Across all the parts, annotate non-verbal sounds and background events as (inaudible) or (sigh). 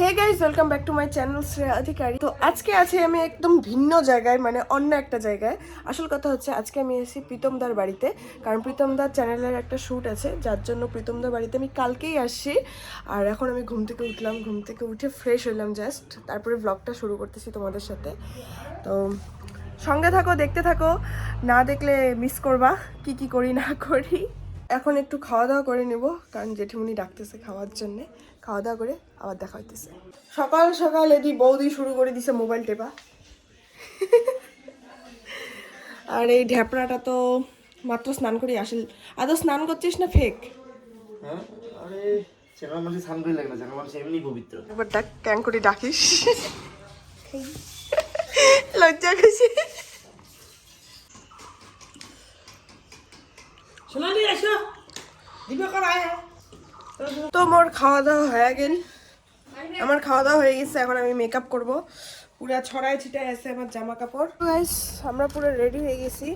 Hey guys welcome back to my channel Shreya Adhikari তো আজকে আছি আমি একদম ভিন্ন জায়গায় মানে অন্য একটা জায়গায়। আসল কথা হচ্ছে, আজকে আমি এসেছি প্রীতমদার বাড়িতে। কারণ প্রীতমদার চ্যানেলের একটা শ্যুট আছে, যার জন্য প্রীতমদার বাড়িতে আমি কালকেই আসছি। আর এখন আমি ঘুম থেকে উঠলাম, ঘুম থেকে উঠে ফ্রেশ হলাম জাস্ট তারপরে ব্লগটা শুরু করতেছি তোমাদের সাথে। তো সঙ্গে থাকো, দেখতে থাকো। না দেখলে মিস করবা, কি কি করি, না করি। এখন একটু খাওয়া দাওয়া করে নেব কারণ জেঠিমুনি ডাকতেছে খাওয়ার জন্যে। খাওয়া দাওয়া করে আবার দেখা হইতেছে। সকাল সকাল এদি বৌদি শুরু করে দিছে মোবাইল টেপা। (laughs) আর এই ঢ্যাপড়াটা তো মাত্র স্নান করে আসিল। আদৌ স্নান করছিস না ফেক? হ্যাঁ? ডাক ক্যাং করে ডাকিস? (laughs) লজ্জা খুশি তো মোর খাওয়া দাওয়া হয়ে গেল। আমার খাওয়া দাওয়া হয়ে গেছে, এখন আমি মেকআপ করব। পুরো ছড়ায় ছিটায় আছে আমার জামা কাপড় গাইস আমরা পুরো রেডি হয়ে গেছি।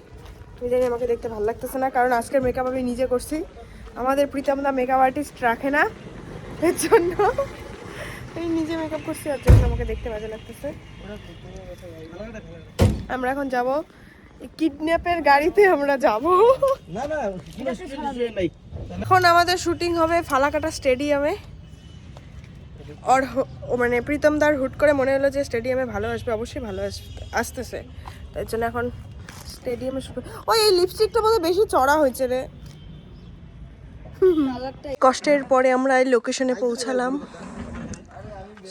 তুমি জানি আমাকে দেখতে ভালো লাগতেছে না, কারণ আজকের মেকআপ আমি নিজে করছি। আমাদের প্রীতমদা মেকআপ আর্টিস্ট রাখে না, এর জন্য। আমি নিজে মেকআপ করছি, আর জন্য আমাকে দেখতে ভালো লাগতেছে। আমরা এখন যাব। কিডন্যাপের গাড়িতে আমরা যাব। না না কোনো সুযোগ নাই। এখন আমাদের শুটিং হবে ফালাকাটা স্টেডিয়ামে। মানে প্রীতমদার হুট করে মনে হলো যে স্টেডিয়ামে ভালো আসবে অবশ্যই ভালো আসতেছে। তাই জন্য এখন স্টেডিয়ামে ওই এই লিপস্টিকটা বোধহয় বেশি চড়া হয়েছে রে। কষ্টের পরে আমরা এই লোকেশনে পৌঁছালাম।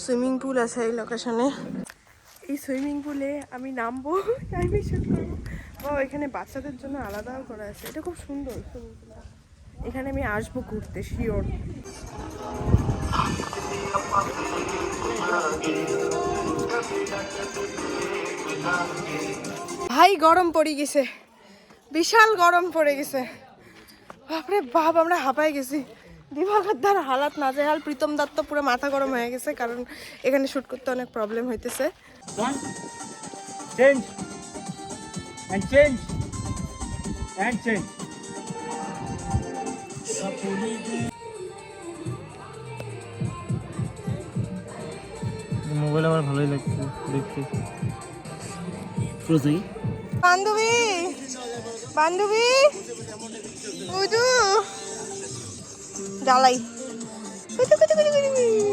সুইমিং পুল আছে এই লোকেশনে এই সুইমিং পুলে আমি নামবো (laughs) টাইমে শুট করব। ও এখানে বাচ্চাদের জন্য আলাদাও করা আছে। এটা খুব সুন্দর। এখানে আমি আসব ঘুরতে শিওর ভাই, গরম পড়ে গেছে। বিশাল গরম পড়ে গেছে। বাপরে বাপ, আমরা হাঁপাই গেছি। দিবাকর দার হালাত নাজেহাল। প্রীতম দত্ত পুরো মাথা গরম হয়ে গেছে, কারণ এখানে শ্যুট করতে অনেক প্রবলেম হইতেছে। Change and change and change mobile আমার ভালোই লাগছে দেখতে। প্রোজাই বান্ধবী! বান্ধবী! বুঝু জ্বালাই। কুচু কুচু কুচু কুচু।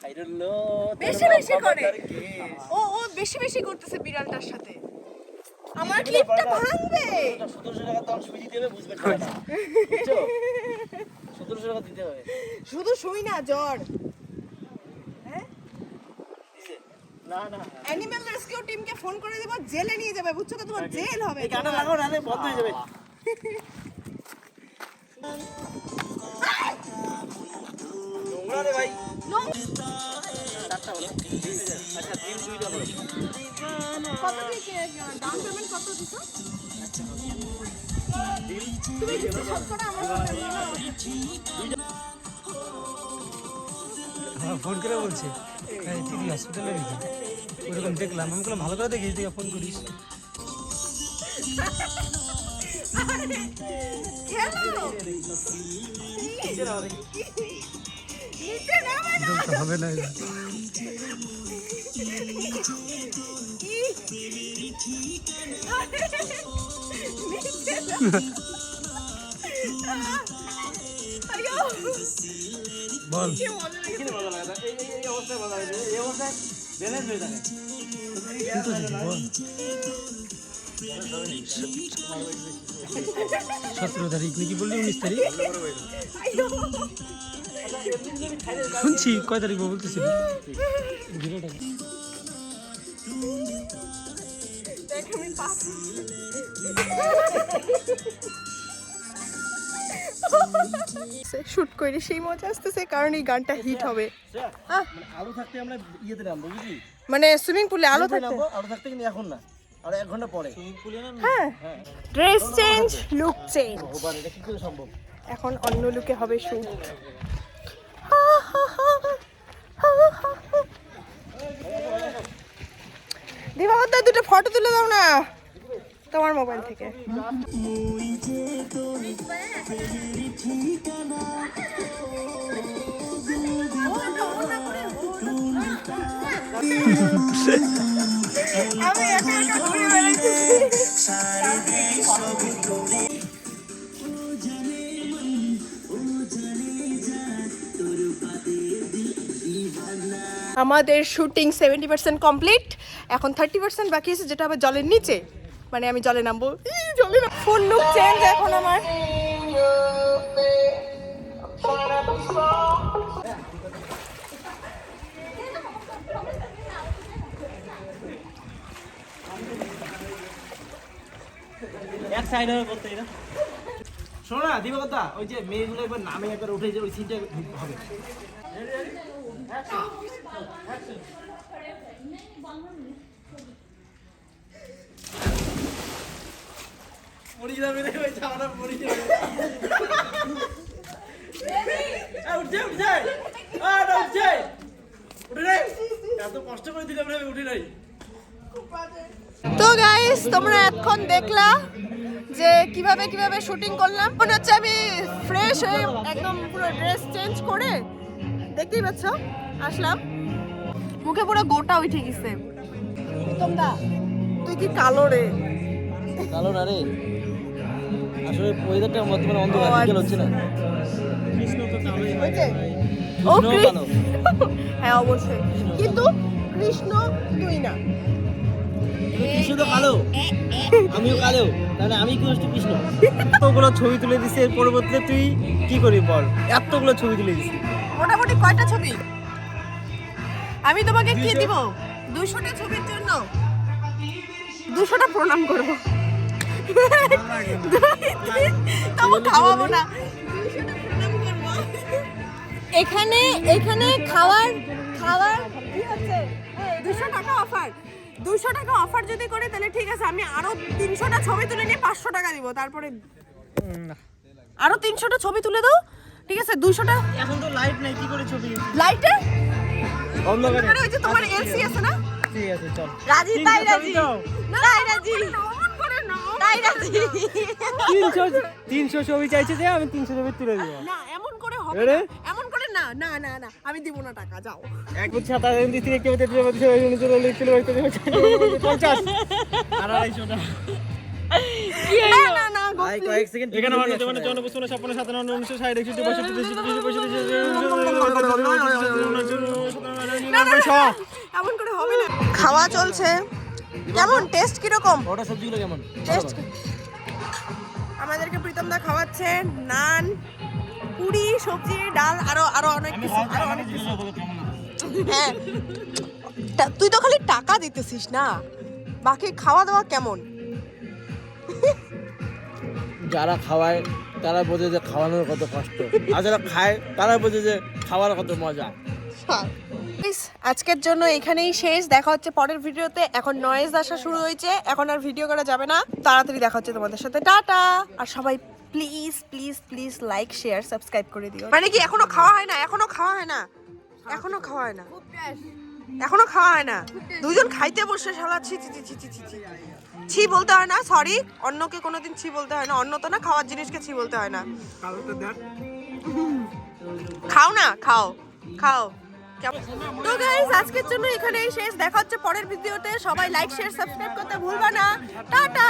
খাইরুল্লো বেশি বেশি করে। ও ও বেশি বেশি করতেছে বিড়ালটার সাথে। আমার ক্লিপটা ভাঙবে। সতেরোশো টাকা তো সুই দিতে হবে বুঝবে টাকা বুঝছ? সতেরোশো টাকা দিতে হবে। শুধু শুই না জ্বর। হ্যাঁ? না না। রেস্কিউ টিমকে ফোন করে দেবো জেলে নিয়ে যাবে বুঝছ তো তোমার জেল হবে এই লাগাও বন্ধ হয়ে যাবে। নোংরা রে ভাই। চারটা হলো আচ্ছা দিন দুইটা হলো কত দিয়ে ডাউন পেমেন্ট কত দিছো তুমি কিছু আমার সাথে বলো। আমার ফোন করে বলছে। তুই হসপিটালে রেখে ওরকম দেখলাম। আমি বললাম ভালো করে দেখিস তুই ফোন করিস। হবে না বল অবস্থায় বলা হয়েছে এই অবস্থায় ব্যালেন্স হয়ে থাকে সতেরো তারিখ নাকি বললি? উনিশ তারিখ? শুনছি কয় তারিখ বলতেছিল? শুট করে সেই মজা আসতেছে কারণ এই গানটা হিট হবে। আহ, থাকতে আমরা ইয়েতে নামবো বুঝলি? মানে সুইমিং পুলে আলো থাকতে? আলু থাকতে কিন্তু এখন না। আর এক ঘণ্টা পরে। হ্যাঁ। ড্রেস চেঞ্জ লুক চেঞ্জ এটা কি করে সম্ভব? এখন অন্য লুকে হবে শুট দিবাবতা দুটো ফটো তুলে দাও না। তোমার মোবাইল থেকে। আমি একা একা আমাদের শুটিং সেভেন্টি পার্সেন্ট কমপ্লিট এখন থার্টি পার্সেন্ট বাকি আছে যেটা আবার জলের নিচে। মানে আমি জলে নামবো। জলে ফুল লুক চেঞ্জ এখন আমার। এক সাইড হবে করতে না দিবা কথা ওই যে মেয়েগুলো একবার নামে একবার উঠে যে ওই সিনটা হবে। মরে যাবে রে ওই জামাটা মরে যাবে উঠছে উঠছে আ, উঠছে উঠে নাই এত কষ্ট করে দিলাম তো গাইস তোমরা এখন দেখলা যে কীভাবে কীভাবে শুটিং করলাম। মনে হচ্ছে আমি ফ্রেশ হয়ে একদম পুরো ড্রেস চেঞ্জ করে দেখতেই পাচ্ছ? আসলাম। মুখে পুরো গোটা উঠে গেছে। তোমরা তুই কি কালো রে? কালো না রে? আসলে ওয়েদারটা বর্তমানে অন্ধকার বিকেল হচ্ছে না। যে। ও কৃষ্ণ কালো। (laughs) হ্যাঁ অবশ্যই। কিন্তু কৃষ্ণ তুই না। কৃষ্ণ তো কালো। আমিও কালো। তাহলে আমি কি কৃষ্ণ? এতগুলো ছবি তুলে দিছে এর পরবর্তীতে তুই কি করবি বল? এতগুলো ছবি তুলে দিছি। মোটামুটি কয়টা ছবি? আমি তোমাকে কি দিব? দুশোটা ছবির জন্য? দুশোটা প্রণাম করব। তবু খাওয়াবো না। 200টা প্রণাম করব। এখানে এখানে খাওয়ার খাওয়ার কি হচ্ছে? দুশো টাকা অফার। দুশো টাকা অফার যদি করে তাহলে ঠিক আছে আমি আরও তিনশোটা ছবি তুলে নিয়ে পাঁচশো টাকা দিব। তারপরে আরও তিনশোটা ছবি তুলে দাও। ঠিক আছে দুশোটা এখন তো লাইট নাই কি করে ছবি? লাইটে অন্ধকারে। ওই যে তোমার এলসি আছে না? ঠিক আছে চল। রাজি তিনশো তাই রাজি। তাই রাজি। তাই রাজি। তিনশো তিনশো ছবি চাইছে যে আমি তিনশো ছবি তুলে দিব। না এমন করে হবে না এমন করে না না না না আমি দিব না টাকা যাও। এক বছর সাত হাজার দিন থেকে কেউ তেত্রিশ বছর ছবি উনিশ চলে লিখতে পঞ্চাশ আর আড়াইশো না না না গো, ভাই। কয়েক সেকেন্ড এখানে আমার এমন করে হবে না খাওয়া চলছে। কেমন? টেস্ট কীরকম? ওটা সবজিগুলো কেমন? টেস্ট আমাদেরকে প্রীতম দা খাওয়াচ্ছে নান পুরি সবজি ডাল আরও আরও অনেক কিছু আরও অনেক কিছু। হ্যাঁ। তুই তো খালি টাকা দিতেছিস না? বাকি খাওয়া দাওয়া কেমন? যারা খাওয়ায় তারা বোঝে যে খাওয়ানোর কত কষ্ট। আর যারা খায় তারা বোঝে যে খাওয়ার কত মজা। Guys, আজকের জন্য এখানেই শেষ। দেখা হচ্ছে পরের ভিডিওতে। এখন নয়েজ আসা শুরু হয়েছে। এখন আর ভিডিও করা যাবে না। তাড়াতাড়ি দেখা হচ্ছে তোমাদের সাথে। Ta ta! আর সবাই please please please like share subscribe করে দিও। মানে কি এখনও খাওয়া হয় না? এখনও খাওয়া হয় না? এখনও খাওয়া হয় না? এখনও খাওয়া হয় না। দুজন খাইতে বসে শালা ছি ছি ছি ছি ছি ছি ছি। বলতে হয় না সরি অন্যকে কোনোদিন ছি বলতে হয় না। অন্য তো না, খাওয়ার জিনিসকে ছি বলতে হয় না। খাও না, খাও খাও। তো গাইস আজকের জন্য এখানেই শেষ। দেখা হচ্ছে পরের ভিডিওতে। সবাই লাইক শেয়ার সাবস্ক্রাইব করতে ভুলবা না। টাটা!